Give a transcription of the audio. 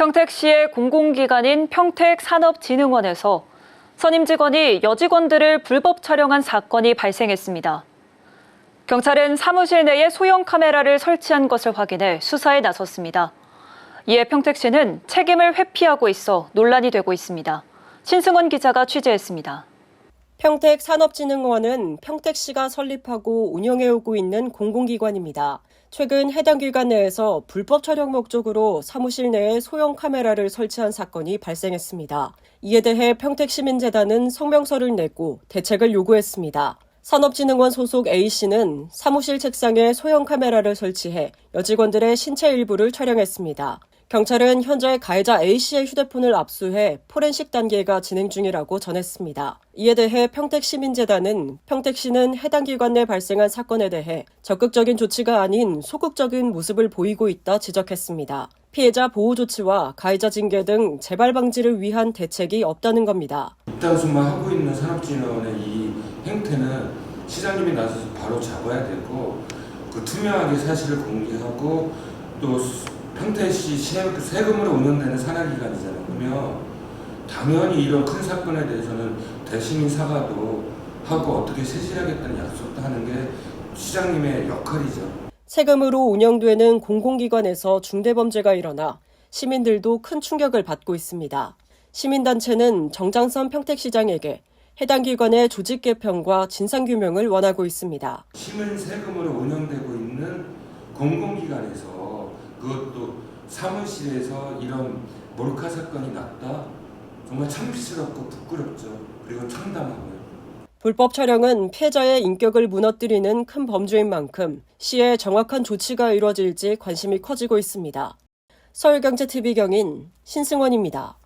평택시의 공공기관인 평택산업진흥원에서 선임 직원이 여직원들을 불법 촬영한 사건이 발생했습니다. 경찰은 사무실 내에 소형 카메라를 설치한 것을 확인해 수사에 나섰습니다. 이에 평택시는 책임을 회피하고 있어 논란이 되고 있습니다. 신승원 기자가 취재했습니다. 평택 산업진흥원은 평택시가 설립하고 운영해오고 있는 공공기관입니다. 최근 해당 기관 내에서 불법 촬영 목적으로 사무실 내에 소형 카메라를 설치한 사건이 발생했습니다. 이에 대해 평택시민재단은 성명서를 내고 대책을 요구했습니다. 산업진흥원 소속 A씨는 사무실 책상에 소형 카메라를 설치해 여직원들의 신체 일부를 촬영했습니다. 경찰은 현재 가해자 A씨의 휴대폰을 압수해 포렌식 단계가 진행 중이라고 전했습니다. 이에 대해 평택시민재단은 평택시는 해당 기관 내 발생한 사건에 대해 적극적인 조치가 아닌 소극적인 모습을 보이고 있다 지적했습니다. 피해자 보호 조치와 가해자 징계 등 재발 방지를 위한 대책이 없다는 겁니다. 입단수만 하고 있는 산업진흥원의 이 행태는 시장님이 나서서 바로 잡아야 되고 그 투명하게 사실을 공개하고 또 수- 평택시 세- 세금으로 운영되는 산하기관이잖아요. 그러면 당연히 이런 큰 사건에 대해서는 대시민 사과도 하고 어떻게 세실하겠다는 약속도 하는 게 시장님의 역할이죠. 세금으로 운영되는 공공기관에서 중대범죄가 일어나 시민들도 큰 충격을 받고 있습니다. 시민단체는 정장선 평택시장에게 해당 기관의 조직 개편과 진상 규명을 원하고 있습니다. 시민 세금으로 운영되고 있는 공공기관에서 그것도 사무실에서 이런 몰카 사건이 났다? 정말 창피스럽고 부끄럽죠. 그리고 참담하고요. 불법 촬영은 피해자의 인격을 무너뜨리는 큰 범죄인 만큼 시의 정확한 조치가 이루어질지 관심이 커지고 있습니다. 서울경제TV 경인 신승원입니다.